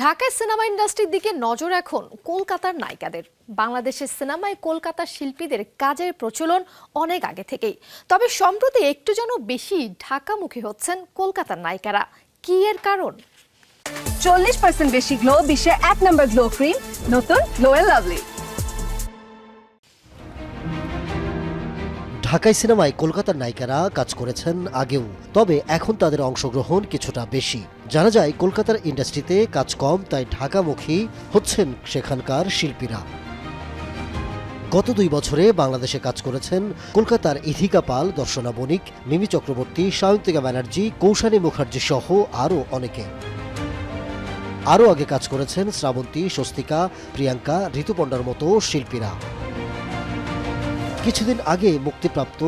ঢাকায় সিনেমা ইন্ডাস্ট্রির দিকে নজর এখন কলকাতার নায়িকাদের। বাংলাদেশের সিনেমায় কলকাতার শিল্পীদের কাজের প্রচলন অনেক আগে থেকেই। তবে সম্প্রতি একটু যেন বেশি ঢাকামুখী হচ্ছেন কলকাতার নায়িকারা। কি এর কারণ? চল্লিশ পার্সেন্ট বেশি গ্লো বিশ্বের এক নম্বর গ্লো ক্রিম নতুন গ্লো লাভলি ঢাকাই সিনেমায় কলকাতার নায়িকারা কাজ করেছেন আগেও, তবে এখন তাদের অংশগ্রহণ কিছুটা বেশি। জানা যায়, কলকাতার ইন্ডাস্ট্রিতে কাজ কম, তাই ঢাকামুখী হচ্ছেন সেখানকার শিল্পীরা। গত দুই বছরে বাংলাদেশে কাজ করেছেন কলকাতার ইথিকা পাল, দর্শনা বণিক, মিমি চক্রবর্তী, সায়ন্তিকা ব্যানার্জি, কৌশানী মুখার্জি সহ আরও অনেকে। আরও আগে কাজ করেছেন শ্রাবন্তী, স্বস্তিকা, প্রিয়াঙ্কা ঋতুপর্ণার মতো শিল্পীরা। কিছুদিন আগে মুক্তিপ্রাপ্ত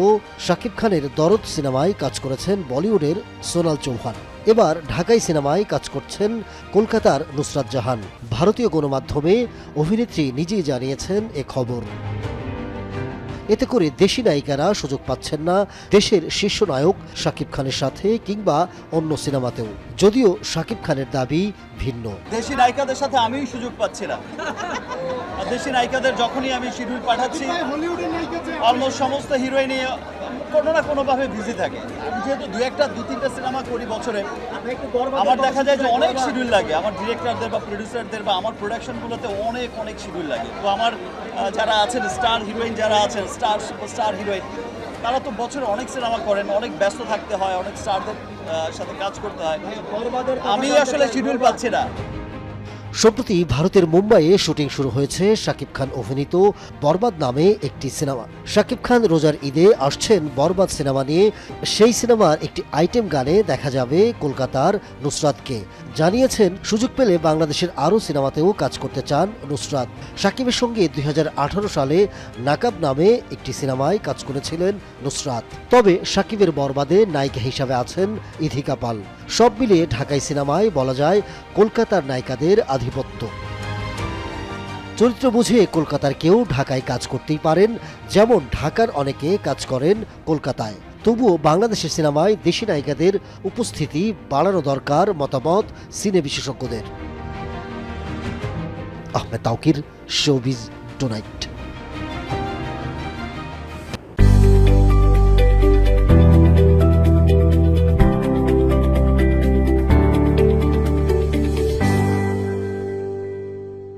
শাকিব খানের দরদ সিনেমায় কাজ করেছেন বলিউডের সোনাল চৌহান। এবার ঢাকাই সিনেমায় কাজ করছেন কলকাতার নুসরাত জাহান। ভারতীয় গণমাধ্যমে অভিনেত্রী নিজেই জানিয়েছেন এ খবর। এতে করে দেশি নায়িকারা সুযোগ পাচ্ছেন না দেশের শীর্ষ নায়ক শাকিব খানের সাথে কিংবা অন্য সিনেমাতেও। যদিও শাকিব খানের দাবি ভিন্ন। দেশি নায়িকাদের সাথে আমিই সুযোগ পাচ্ছি না। দেশি নায়িকাদের যখনই আমি শিডিউল পাঠাচ্ছি অলমোস্ট সমস্ত হিরোইনই কোনো না কোনোভাবে বিজি থাকে। আমি যেহেতু দু একটা, দু তিনটা সিনেমা করি বছরে, আমার দেখা যায় যে অনেক শিডিউল লাগে। আমার ডিরেক্টরদের বা প্রডিউসারদের বা আমার প্রোডাকশনগুলোতে অনেক অনেক শিডিউল লাগে। তো আমার যারা আছেন স্টার হিরোইন যারা আছেন স্টার সুপারস্টার হিরোইন তারা তো বছরে অনেক সিনেমা করেন অনেক ব্যস্ত থাকতে হয় অনেক স্টারদের সাথে কাজ করতে হয়। আমি আসলে শিডিউল পাচ্ছি না। সম্প্রতি ভারতের মুম্বাইয়ে শুটিং শুরু হয়েছে শাকিব খান অভিনীত বরবাদ নামে একটি সিনেমা। শাকিব খান রোজার ঈদে আসছেন বরবাদ সিনেমা নিয়ে। সেই সিনেমার একটি আইটেম গানে দেখা যাবে কলকাতার নুসরাতকে। জানিয়েছেন, সুযোগ পেলে বাংলাদেশের আরও সিনেমাতেও কাজ করতে চান নুসরাত। শাকিবের সঙ্গে দুই হাজার আঠারো সালে নাকাব নামে একটি সিনেমায় কাজ করেছিলেন নুসরাত। তবে শাকিবের বরবাদে নায়িকা হিসাবে আছেন ইথিকা পাল। সব মিলিয়ে ঢাকাই সিনেমায় বলা যায়, কলকাতার নায়িকাদের আধিপত্য। চরিত্র বুঝে কলকাতার কেউ ঢাকায় কাজ করতেই পারেন, যেমন ঢাকার অনেকে কাজ করেন কলকাতায়। তবুও বাংলাদেশের সিনেমায় দেশি নায়িকাদের উপস্থিতি বাড়ানো দরকার মতামত সিনে বিশেষজ্ঞদের। Ahmed Taukir showbiz tonight.